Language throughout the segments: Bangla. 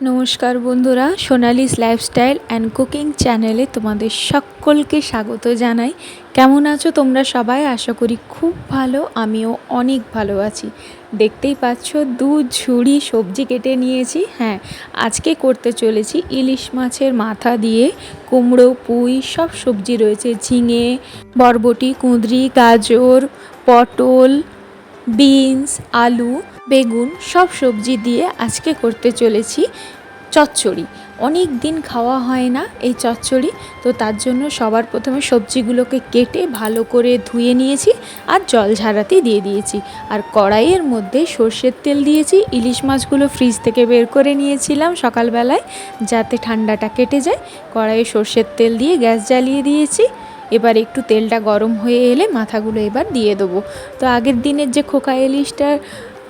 নমস্কার বন্ধুরা, সোনালিস লাইফস্টাইল অ্যান্ড কুকিং চ্যানেলে তোমাদের সকলকে স্বাগত জানাই। কেমন আছো তোমরা সবাই? আশা করি খুব ভালো, আমিও অনেক ভালো আছি। দেখতেই পাচ্ছ, দু ঝুড়ি সবজি কেটে নিয়েছি। হ্যাঁ আজকে করতে চলেছি ইলিশ মাছের মাথা দিয়ে কুমড়ো, পুঁই, সব সবজি রয়েছে। ঝিঙে, বরবটি, কুঁদরি, গাজর, পটল, বিনস, আলু। বেগুন, সব সবজি দিয়ে আজকে করতে চলেছি চচ্চড়ি। অনেক দিন খাওয়া হয় না এই চচ্চড়ি, তো তার জন্য সবার প্রথমে সবজিগুলোকে কেটে ভালো করে ধুয়ে নিয়েছি আর জল ঝাড়াতে দিয়ে দিয়েছি। আর কড়াইয়ের মধ্যে সর্ষের তেল দিয়েছি, ইলিশ মাছগুলো ফ্রিজ থেকে বের করে নিয়েছিলাম সকালবেলায় যাতে ঠান্ডাটা কেটে যায়। কড়াইয়ে সর্ষের তেল দিয়ে গ্যাস জ্বালিয়ে দিয়েছি, এবার একটু তেলটা গরম হয়ে এলে মাথাগুলো এবার দিয়ে দেবো। তো আগের দিনের যে খোকা ইলিশটা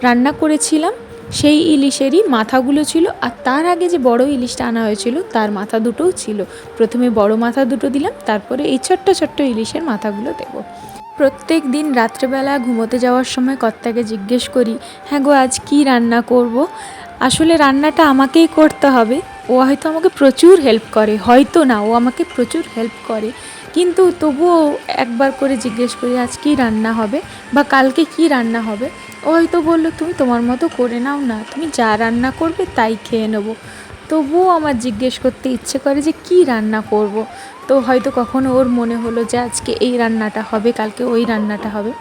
রান্না করেছিলাম, সেই ইলিশেরই মাথাগুলো ছিল আর তার আগে যে বড় ইলিশটা আনা হয়েছিল, তার মাথা দুটোও ছিল। প্রথমে বড় মাথা দুটো দিলাম, তারপরে এই ছোট্ট ছোট্ট ইলিশের মাথাগুলো দেব। প্রত্যেক দিন রাত্রেবেলা ঘুমোতে যাওয়ার সময় কর্তাকে জিজ্ঞেস করি হ্যাঁ গো, আজ কি রান্না করব। আসলে রান্নাটা আমাকেই করতে হবে। ও হয়তো আমাকে প্রচুর হেল্প করে, হয়তো না, ও আমাকে প্রচুর হেল্প করে। কিন্তু তবুও একবার করে জিজ্ঞেস করি, আজ কী রান্না হবে বা কালকে কি রান্না হবে? ও হয়তো বলল, তুমি তোমার মতো করে নাও না, তুমি যা রান্না করবে তাই খেয়ে নেব। তবুও আমার জিজ্ঞেস করতে ইচ্ছে করে যে কি রান্না করব। তো হয়তো কখনো ওর মনে হলো যে আজকে এই রান্নাটা হবে, কালকে ওই রান্নাটা হবে।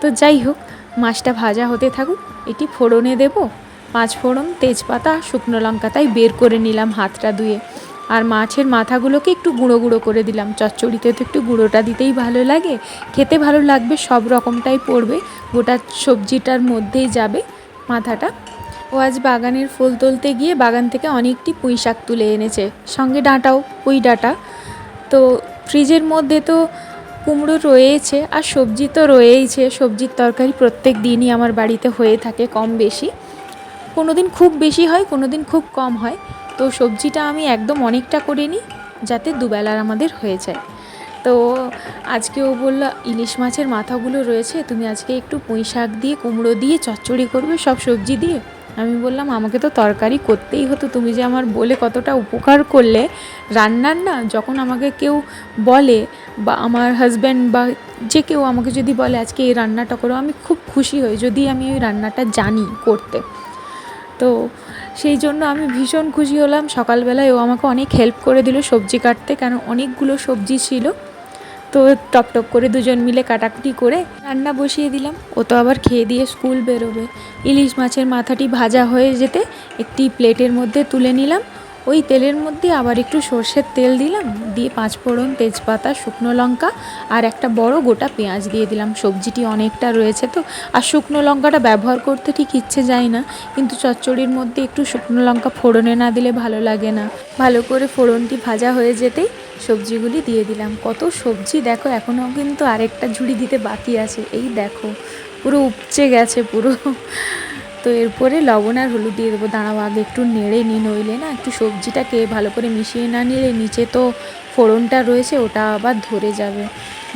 তো যাই হোক, মাছটা ভাজা হতে থাকুক এটি ফোড়নে দেব, পাঁচ ফোড়ন তেজপাতা, শুকনো লঙ্কা তাই বের করে নিলাম হাতটা ধুয়ে। আর মাছের মাথাগুলোকে একটু গুঁড়ো গুঁড়ো করে দিলাম। চচ্চড়িতে তো একটু গুঁড়োটা দিতেই ভালো লাগে। খেতে ভালো লাগবে, সব রকমটাই পড়বে। গোটা সবজিটার মধ্যেই যাবে মাথাটা। ও আজ বাগানের ফুল তুলতে গিয়ে বাগান থেকে অনেকটি পুঁই শাক তুলে এনেছে। সঙ্গে ডাঁটাও, পুঁই ডাঁটা। তো ফ্রিজের মধ্যে তো কুমড়ো রয়েছে আর সবজি তো রয়েইছে। সবজির তরকারি প্রত্যেক দিনই আমার বাড়িতে হয়ে থাকে কম বেশি। কোনো দিন খুব বেশি হয় কোনো দিন খুব কম হয়। তো সবজিটা আমি একদম অনেকটা করে নিই যাতে দুবেলার আমাদের হয়ে যায়। তো আজকে ও বলল, ইলিশ মাছের মাথাগুলো রয়েছে, তুমি আজকে একটু পুঁই শাক দিয়ে, কুমড়ো দিয়ে, চচ্চড়ি করবে সব সবজি দিয়ে? আমি বললাম, আমাকে তো তরকারি করতেই হতো, তুমি যে আমার বলে কতটা উপকার করলে। রান্নার না, যখন আমাকে কেউ বলে বা আমার হাজব্যান্ড বা যে কেউ আমাকে যদি বলে, আজকে এই রান্নাটা করো, আমি খুব খুশি হই, যদি আমি ওই রান্নাটা জানি করতে। তো সেই জন্য আমি ভীষণ খুশি হলাম। সকালবেলায় ও আমাকে অনেক হেল্প করে দিল সবজি কাটতে কারণ অনেকগুলো সবজি ছিল। তো টপ টপ করে দুজন মিলে কাটাকুটি করে রান্না বসিয়ে দিলাম। ও তো আবার খেয়ে দিয়ে স্কুল বেরোবে। ইলিশ মাছের মাথাটি ভাজা হয়ে যেতে একটি প্লেটের মধ্যে তুলে নিলাম। ওই তেলের মধ্যে আবার একটু সর্ষের তেল দিলাম, দিয়ে পাঁচ ফোড়ন তেজপাতা, শুকনো লঙ্কা আর একটা বড় গোটা পেঁয়াজ দিয়ে দিলাম। সবজিটি অনেকটা রয়েছে তো, আর শুকনো লঙ্কাটা ব্যবহার করতে ঠিক ইচ্ছে যায় না, কিন্তু চচ্চড়ির মধ্যে একটু শুকনো লঙ্কা ফোড়নে না দিলে ভালো লাগে না। ভালো করে ফোড়নটি ভাজা হয়ে যেতেই সবজিগুলি দিয়ে দিলাম। কত সবজি দেখো, এখনও কিন্তু আরেকটা ঝুড়ি দিতে বাকি আছে। এই দেখো, পুরো উপচে গেছে পুরো। তো এরপরে লবণ আর হলুদ দিয়ে দেবো। দাঁড়াও, আগে একটু নেড়ে নিই নইলে না একটু সবজিটাকে ভালো করে মিশিয়ে না নিলে নিচে তো ফোড়নটা রয়েছে, ওটা আবার ধরে যাবে।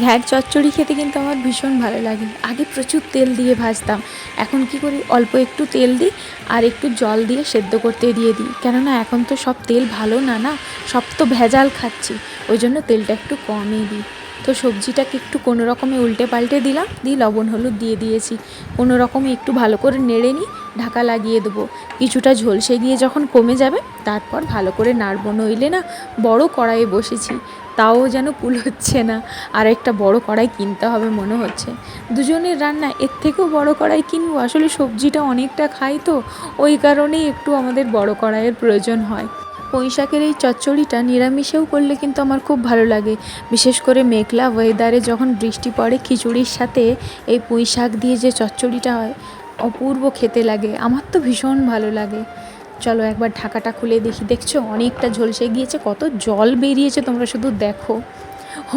ঘ্যাট চচ্চড়ি খেতে কিন্তু আমার ভীষণ ভালো লাগে। আগে প্রচুর তেল দিয়ে ভাজতাম, এখন কি করি, অল্প একটু তেল দিই আর একটু জল দিয়ে সেদ্ধ করতে দিয়ে দিই। কেননা এখন তো সব তেল ভালো না না? সব তো ভেজাল খাচ্ছি, ওই জন্য তেলটা একটু কমই দিই। তো সবজিটাকে একটু কোনো রকমে উল্টে পাল্টে দিলাম, দিয়ে লবণ হলুদ দিয়ে দিয়েছি। কোনো রকমে একটু ভালো করে নেড়ে নিই ঢাকা লাগিয়ে দেবো। কিছুটা ঝলসে গিয়ে যখন কমে যাবে, তারপর ভালো করে নাড়বো। নইলে না বড় কড়াইয়ে বসেছি, তাও যেন কুল হচ্ছে না। আর একটা বড় কড়াই কিনতে হবে মনে হচ্ছে। দুজনের রান্না এর থেকেও বড় কড়াই কিনবো। আসলে সবজিটা অনেকটা খাই তো, ওই কারণেই একটু আমাদের বড় কড়াইয়ের প্রয়োজন হয়। পুঁই শাকের এই চচ্চড়িটা নিরামিষেও করলে কিন্তু আমার খুব ভালো লাগে। বিশেষ করে মেঘলা ওয়েদারে যখন বৃষ্টি পড়ে, খিচুড়ির সাথে এই পুঁই শাক দিয়ে যে চচ্চড়িটা হয়, অপূর্ব খেতে লাগে। আমার তো ভীষণ ভালো লাগে। চলো একবার ঢাকাটা খুলে দেখি। দেখছ, অনেকটা ঝলসে গিয়েছে, কত জল বেরিয়েছে, তোমরা শুধু দেখো।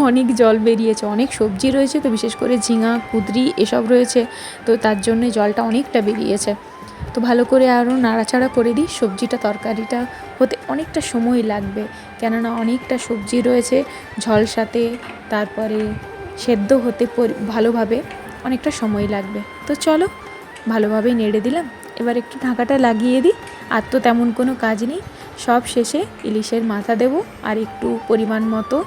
অনেক জল বেরিয়েছে, অনেক সবজি রয়েছে, তো বিশেষ করে ঝিঙা, কুদরি এসব রয়েছে, তো তার জন্যে জলটা অনেকটা বেরিয়েছে। তো ভালো করে আরও নাড়াচাড়া করে দিই। সবজিটা, তরকারিটা হতে অনেকটা সময় লাগবে। কেননা অনেকটা সবজি রয়েছে ঝলসাতে তারপরে সেদ্ধ হতে ভালোভাবে অনেকটা সময় লাগবে। তো চলো ভালোভাবেই নেড়ে দিলাম। এবার একটু ঢাকাটা লাগিয়ে দিই। আর তো তেমন কোনো কাজ নেই। সব শেষে ইলিশের মাথা দেবো আর একটু পরিমাণ মতো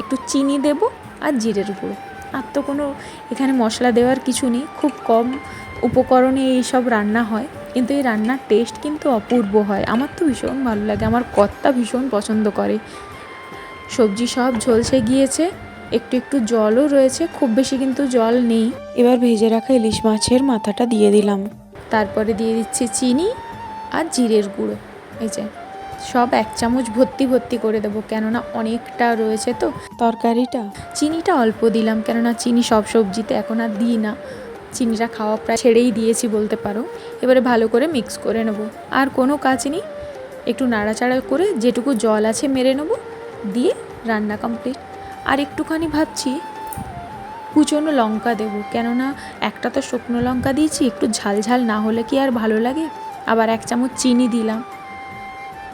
একটু চিনি দেব আর জিরের গুঁড়ো। আর তো কোনো এখানে মশলা দেওয়ার কিছু নেই। খুব কম উপকরণে এই সব রান্না হয়। কিন্তু এই রান্নার টেস্ট কিন্তু অপূর্ব হয়। আমার তো ভীষণ ভালো লাগে আমার কর্তা ভীষণ পছন্দ করে। সবজি সব ঝলসে গিয়েছে একটু একটু জলও রয়েছে খুব বেশি কিন্তু জল নেই। এবার ভেজে রাখা ইলিশ মাছের মাথাটা দিয়ে দিলাম। তারপরে দিয়ে দিচ্ছি চিনি আর জিরের গুঁড়ো। এই যে সব এক চামচ ভর্তি ভর্তি করে দেবো কেননা অনেকটা রয়েছে তো। তরকারিটা? চিনিটা অল্প দিলাম কেননা চিনি সব সবজিতে এখন আর দিই না। চিনিটা খাওয়া প্রায় ছেড়েই দিয়েছি বলতে পারো। এবারে ভালো করে মিক্স করে নেব। আর কোনো কাজ নেই। একটু নাড়াচাড়া করে যেটুকু জল আছে মেরে নেব। দিয়ে রান্না কমপ্লিট আর একটুখানি ভাবছি কুচনো লঙ্কা দেবো। কেননা একটা তো শুকনো লঙ্কা দিয়েছি, একটু ঝাল ঝাল না হলে কি আর ভালো লাগে? আবার এক চামচ চিনি দিলাম।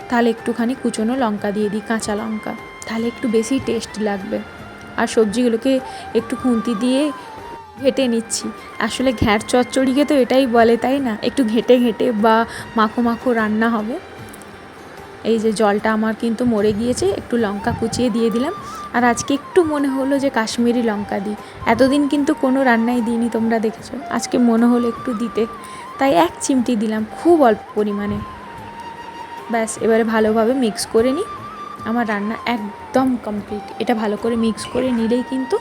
তাহলে একটুখানি কুচনো লঙ্কা দিয়ে দিই, কাঁচা লঙ্কা। তাহলে একটু বেশি টেস্ট লাগবে। আর সবজিগুলোকে একটু খুন্তি দিয়ে ঘেটে নিচ্ছি। আসলে ঘ্যাঁট চচ্চড়িকে তো এটাই বলে, তাই না? একটু ঘেটে ঘেটে বা মাখো মাখো রান্না হবে। এই যে জলটা আমার কিন্তু মরে গিয়েছে, একটু লঙ্কা কুচিয়ে দিয়ে দিলাম। আর আজকে একটু মনে হলো যে কাশ্মীরি লঙ্কা দিই। এতদিন কিন্তু কোনো রান্নাই দিইনি, তোমরা দেখেছ। আজকে মনে হলো একটু দিতে। তাই এক চিমটি দিলাম, খুব অল্প পরিমাণে। ব্যাস, এবারে ভালোভাবে মিক্স করে নিই। আমার রান্না একদম কমপ্লিট এটা ভালো করে মিক্স করে নিলেই কিন্তু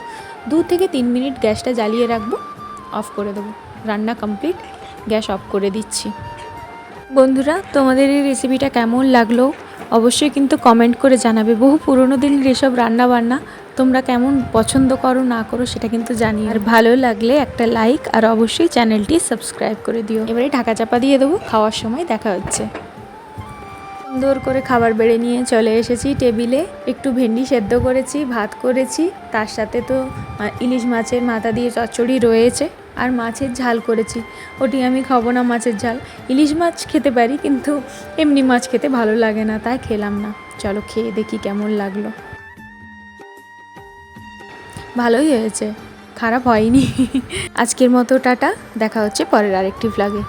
দু থেকে তিন মিনিট গ্যাসটা জ্বালিয়ে রাখব অফ করে দেবো। রান্না কমপ্লিট গ্যাস অফ করে দিচ্ছি। বন্ধুরা, তোমাদের এই রেসিপিটা কেমন লাগল? অবশ্যই কিন্তু কমেন্ট করে জানাবে। বহু পুরনো দিনের এসব রান্না বান্না তোমরা কেমন পছন্দ করো, না করো, সেটা কিন্তু জানি আর ভালো লাগলে একটা লাইক আর অবশ্যই চ্যানেলটি সাবস্ক্রাইব করে দিও। এবারে ঢাকা চাপা দিয়ে দেবো। খাওয়ার সময় দেখা হচ্ছে। সুন্দর করে খাবার বেড়ে নিয়ে চলে এসেছি টেবিলে। একটু ভেন্ডি সেদ্ধ করেছি, ভাত করেছি। তার সাথে তো ইলিশ মাছের মাথা দিয়ে চচ্চড়ি রয়েছে। আর মাছের ঝাল করেছি। ওটি আমি খাব না মাছের ঝাল। ইলিশ মাছ খেতে পারি, কিন্তু এমনি মাছ খেতে ভালো লাগে না, তাই খেলাম না। চলো খেয়ে দেখি কেমন লাগল। ভালোই হয়েছে। খারাপ হয়নি। আজকের মতো টাটা। দেখা হচ্ছে পরের আরেকটি ফ্লাগে